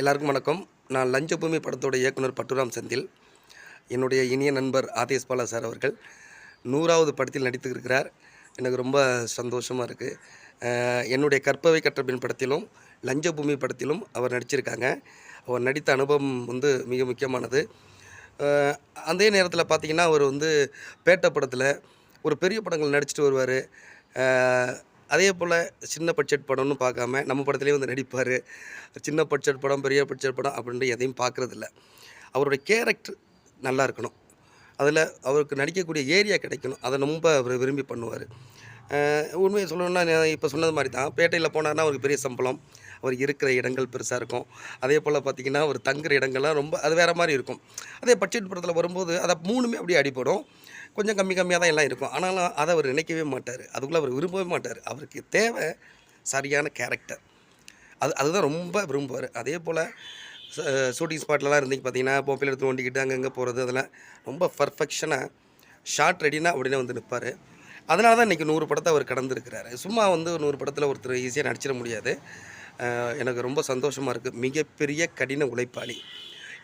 எல்லாருக்கும் வணக்கம். நான் லஞ்சபூமி படத்தோட இயக்குனர் பட்டுராம் செந்தில். என்னுடைய இனிய நண்பர் ஆதேஷ் பாலா சார் அவர்கள் நூறாவது படத்தில் நடித்து இருக்கிறார் எனக்கு ரொம்ப சந்தோஷமாக இருக்குது என்னுடைய கற்பவை கற்றபின் படத்திலும் லஞ்சபூமி படத்திலும் அவர் நடிச்சிருக்காங்க. அவர் நடித்த அனுபவம் வந்து மிக முக்கியமானது. அதே நேரத்தில் பார்த்தீங்கன்னா அவர் வந்து பேட்ட படத்தில் ஒரு பெரிய படங்கள் நடிச்சிட்டு வருவார். அதே போல் சின்ன பட்ஜெட் படம்னு பார்க்காம நம்ம படத்துலேயே வந்து நடிப்பார். சின்ன பட்ஜெட் படம் பெரிய பட்ஜெட் படம் அப்படின்ட்டு எதையும் பார்க்குறதில்ல. அவருடைய கேரக்டர் நல்லா இருக்கணும். அதில் அவருக்கு நடிக்கக்கூடிய ஏரியா கிடைக்கணும். அதை ரொம்ப அவர் விரும்பி பண்ணுவார். உண்மையை சொல்லணும்னா இப்போ சொன்னது மாதிரி தான் பேட்டையில் போனார்னா அவருக்கு பெரிய சம்பளம். அவர் இருக்கிற இடங்கள் பெருசாக இருக்கும். அதே போல் பார்த்திங்கன்னா அவர் தங்குற இடங்கள்லாம் ரொம்ப அது வேறு மாதிரி இருக்கும். அதே பட்ஜெட் படத்தில் வரும்போது அதை மூணுமே அப்படியே அடிபடும். கொஞ்சம் கம்மி கம்மியாக தான் எல்லாம் இருக்கும். ஆனாலும் அதை அவர் நினைக்கவே மாட்டார். அதுக்குள்ளே அவர் விரும்பவே மாட்டார். அவருக்கு தேவை சரியான கேரக்டர் அது அதுதான் ரொம்ப விரும்புவார். அதே போல் ஷூட்டிங் ஸ்பாட்லலாம் இருந்தீங்க பார்த்தீங்கன்னா போப்பில் எடுத்து ஒண்டிக்கிட்டு அங்கங்கே போகிறது அதெல்லாம் ரொம்ப பர்ஃபெக்ஷனாக ஷார்ட் ரெடினா உடனே வந்து நிற்பார் அதனால தான் இன்றைக்கி நூறு படத்தை அவர் கடந்திருக்கிறாரு. சும்மா வந்து நூறு படத்தில் ஒருத்தர் ஈஸியாக நடிச்சிட முடியாது. எனக்கு ரொம்ப சந்தோஷமாக இருக்குது மிகப்பெரிய கடின உழைப்பாளி.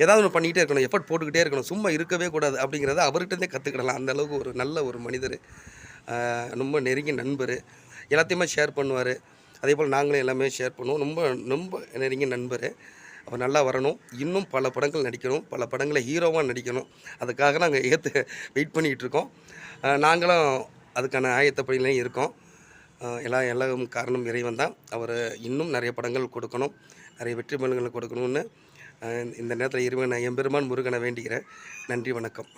ஏதாவது ஒன்று பண்ணிக்கிட்டே இருக்கணும் எஃபர்ட் போட்டுக்கிட்டே இருக்கணும் சும்மா இருக்கவே கூடாது அப்படிங்கிறத அவர்கிட்டருந்தே கற்றுக்கிடலாம் அந்த அளவுக்கு ஒரு நல்ல ஒரு மனிதர். ரொம்ப நெருங்கிய நண்பர். எல்லாத்தையுமே ஷேர் பண்ணுவார். அதே போல் நாங்களும் எல்லாமே ஷேர் பண்ணுவோம். ரொம்ப ரொம்ப நெருங்கிய நண்பர். அவர் நல்லா வரணும். இன்னும் பல படங்கள் நடிக்கணும். பல படங்களை ஹீரோவாக நடிக்கணும். அதுக்காக நாங்கள் ஏற்று வெயிட் பண்ணிக்கிட்டு இருக்கோம். நாங்களும் அதுக்கான ஆயத்த பணியிலையும் இருக்கோம் எல்லா எல்லாம் காரணம் இறைவன் தான். அவர் இன்னும் நிறைய படங்கள் கொடுக்கணும். நிறைய வெற்றி பலன்களை கொடுக்கணும்னு இந்த நேரத்தில் இருவனை எம்பெருமான் முருகனை வேண்டிக்கிறேன் நன்றி வணக்கம்.